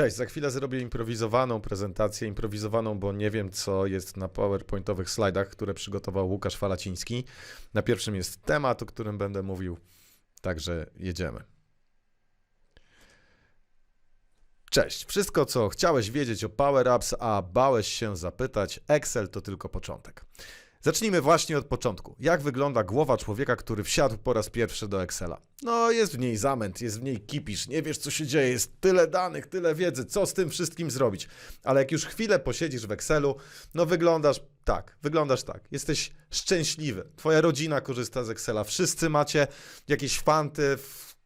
Cześć, za chwilę zrobię improwizowaną prezentację, improwizowaną, bo nie wiem, co jest na PowerPointowych slajdach, które przygotował Łukasz Falaciński. Na pierwszym jest temat, o którym będę mówił, także jedziemy. Cześć, wszystko, co chciałeś wiedzieć o Power Apps, a bałeś się zapytać, Excel to tylko początek. Zacznijmy właśnie od początku. Jak wygląda głowa człowieka, który wsiadł po raz pierwszy do Excela? No, jest w niej zamęt, jest w niej kipisz, nie wiesz co się dzieje, jest tyle danych, tyle wiedzy, co z tym wszystkim zrobić. Ale jak już chwilę posiedzisz w Excelu, no wyglądasz tak, wyglądasz tak. Jesteś szczęśliwy. Twoja rodzina korzysta z Excela, wszyscy macie jakieś fanty,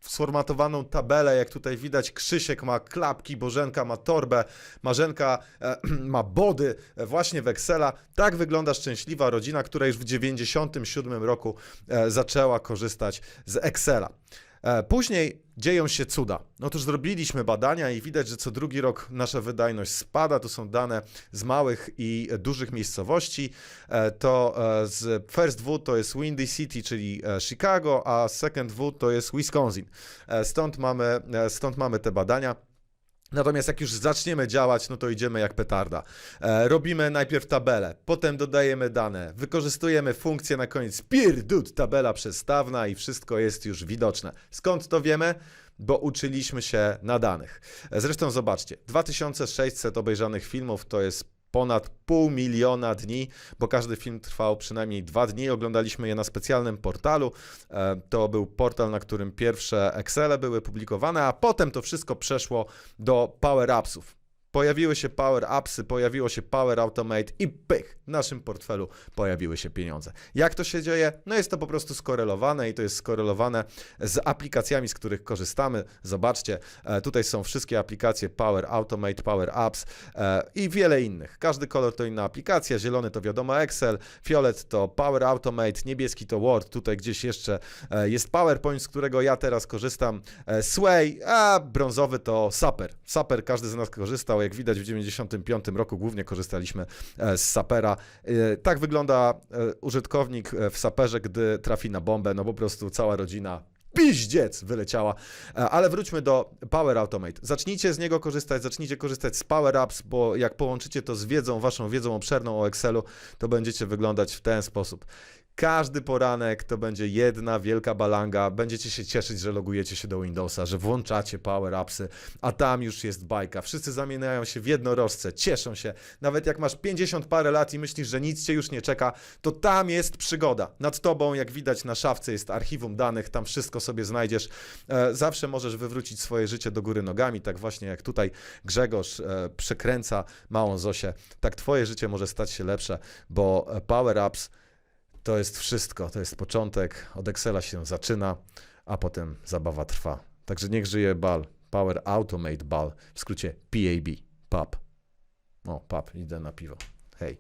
sformatowaną tabelę, jak tutaj widać, Krzysiek ma klapki, Bożenka ma torbę, Marzenka e, ma body e, właśnie w Excela. Tak wygląda szczęśliwa rodzina, która już w 97 roku e, zaczęła korzystać z Excela. E, Później dzieją się cuda. Otóż zrobiliśmy badania i widać, że co drugi rok nasza wydajność spada. To są dane z małych i dużych miejscowości. E, To e, z First W to jest Windy City, czyli Chicago, a Second W to jest Wisconsin. Stąd mamy, stąd mamy te badania. Natomiast jak już zaczniemy działać, no to idziemy jak petarda. E, robimy najpierw tabelę, potem dodajemy dane, wykorzystujemy funkcję na koniec pierdut, tabela przestawna i wszystko jest już widoczne. Skąd to wiemy? Bo uczyliśmy się na danych. E, Zresztą zobaczcie, 2600 obejrzanych filmów to jest ponad pół miliona dni, bo każdy film trwał przynajmniej dwa dni. Oglądaliśmy je na specjalnym portalu. E, To był portal, na którym pierwsze Excele były publikowane, a potem to wszystko przeszło do Power Appsów. Pojawiły się Power Appsy, pojawiło się Power Automate i pych, w naszym portfelu pojawiły się pieniądze. Jak to się dzieje? No jest to po prostu skorelowane i to jest skorelowane z aplikacjami, z których korzystamy. Zobaczcie, e, tutaj są wszystkie aplikacje Power Automate, Power Apps e, i wiele innych. Każdy kolor to inna aplikacja, zielony to wiadomo Excel, fiolet to Power Automate, niebieski to Word, tutaj gdzieś jeszcze e, jest PowerPoint, z którego ja teraz korzystam, Sway, a brązowy to Saper. Saper każdy z nas korzystał, jak widać w 95 roku głównie korzystaliśmy e, z Sapera. E, Tak wygląda e, użytkownik w Saperze, gdy trafi na bombę, no po prostu cała rodzina piździec wyleciała. Ale wróćmy do Power Automate. Zacznijcie z niego korzystać, zacznijcie korzystać z Power Apps, bo jak połączycie to z wiedzą, waszą wiedzą obszerną o Excelu, to będziecie wyglądać w ten sposób. Każdy poranek to będzie jedna wielka balanga. Będziecie się cieszyć, że logujecie się do Windowsa, że włączacie Power Appsy, a tam już jest bajka. Wszyscy zamieniają się w jednorożce, cieszą się. Nawet jak masz 50 parę lat i myślisz, że nic cię już nie czeka, to tam jest przygoda. Nad tobą, jak widać na szafce, jest archiwum danych, tam wszystko sobie znajdziesz. E, Zawsze możesz wywrócić swoje życie do góry nogami, tak właśnie jak tutaj Grzegorz e, przekręca małą Zosię. Tak twoje życie może stać się lepsze, bo e, Power Apps to jest wszystko, to jest początek, od Excela się zaczyna, a potem zabawa trwa. Także niech żyje BAL, Power Automate BAL, w skrócie PAB, PAP. O, PAP, idę na piwo. Hej.